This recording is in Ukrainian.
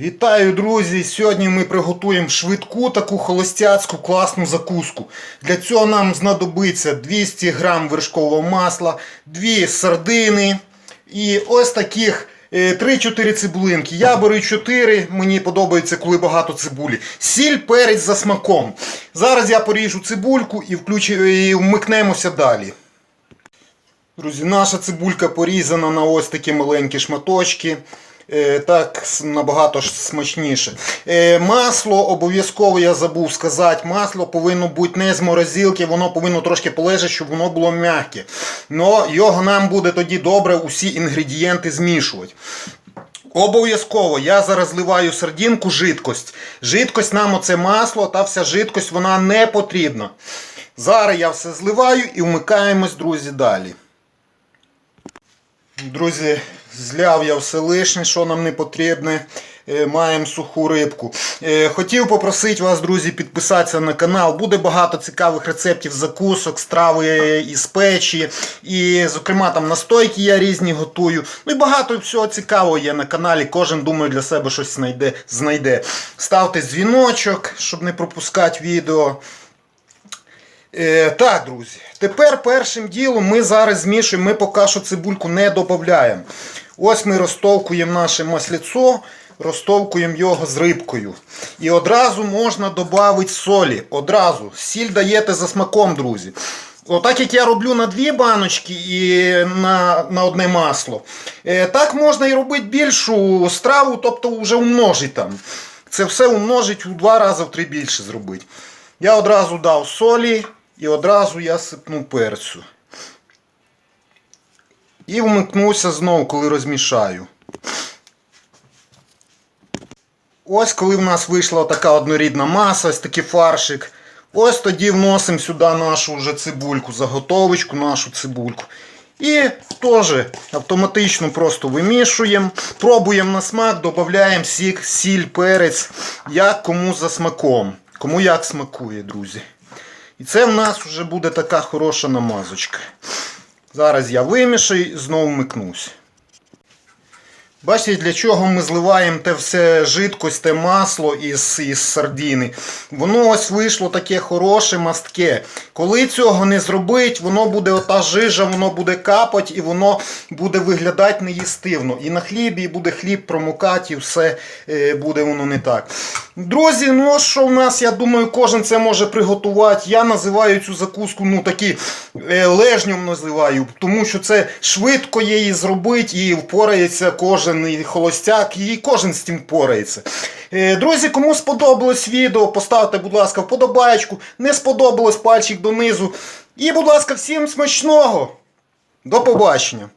Вітаю, друзі! Сьогодні ми приготуємо швидку таку холостяцьку класну закуску. Для цього нам знадобиться 200 грам вершкового масла, 2 сардини і ось таких е, 3-4 цибулинки. Я беру 4, мені подобається, коли багато цибулі. Сіль, перець за смаком. Зараз я поріжу цибульку і, включу, і вмикнемося далі. Друзі, наша цибулька порізана на ось такі маленькі шматочки. Е, Так набагато смачніше. Е, Масло обов'язково я забув сказати. Масло повинно бути не з морозилки, воно повинно трошки полежати, щоб воно було м'яке. Но його нам буде тоді добре усі інгредієнти змішувати. Обов'язково я зараз зливаю сардинку жидкость. Жидкость нам оце масло та вся жидкость вона не потрібна. Зараз я все зливаю і вмикаємось, друзі, далі. Друзі, зляв я все лишнє, що нам не потрібне. Е, Маємо суху рибку. Е, Хотів попросити вас, друзі, підписатися на канал. Буде багато цікавих рецептів закусок, страви із печі. І, зокрема, там настойки я різні готую. Ну і багато всього цікавого є на каналі. Кожен, думаю, для себе щось знайде. знайде. Ставте дзвіночок, щоб не пропускати відео. Е, так, друзі, тепер першим ділом ми зараз змішуємо, ми поки що цибульку не додаємо. Ось ми розтовкуємо наше масляцо, розтовкуємо його з рибкою. І одразу можна додати солі. Одразу. Сіль даєте за смаком, друзі. Отак як я роблю на дві баночки і на, на одне масло. Е, так можна і робити більшу страву, тобто вже умножить там. Це все умножить у два рази в три більше зробити. Я одразу дав солі і одразу я сипнув перцю. І вмикнувся знову, коли розмішаю. Ось коли в нас вийшла така однорідна маса, ось такий фаршик. Ось тоді вносимо сюди нашу вже цибульку, заготовочку, нашу цибульку. І теж автоматично просто вимішуємо, пробуємо на смак, додаємо сік, сіль, перець, як кому за смаком. Кому як смакує, друзі. І це в нас вже буде така хороша намазочка. Зараз я вимішаю і знову вмикнусь. Бачите, для чого ми зливаємо те все жидкость, те масло із, із сардини. Воно ось вийшло таке хороше, мастке. Коли цього не зробить, воно буде ота жижа, воно буде капати і воно буде виглядати неїстивно. І на хлібі і буде хліб промокати, і все е, буде воно не так. Друзі, ну що в нас, я думаю, кожен це може приготувати. Я називаю цю закуску ну такі е, лежнем називаю, тому що це швидко її зробити і впорається кожен і холостяк, і кожен з тим впорається. Е, Друзі, кому сподобалось відео, поставте, будь ласка, вподобаєчку. Не сподобалось пальчик донизу. І, будь ласка, всім смачного. До побачення.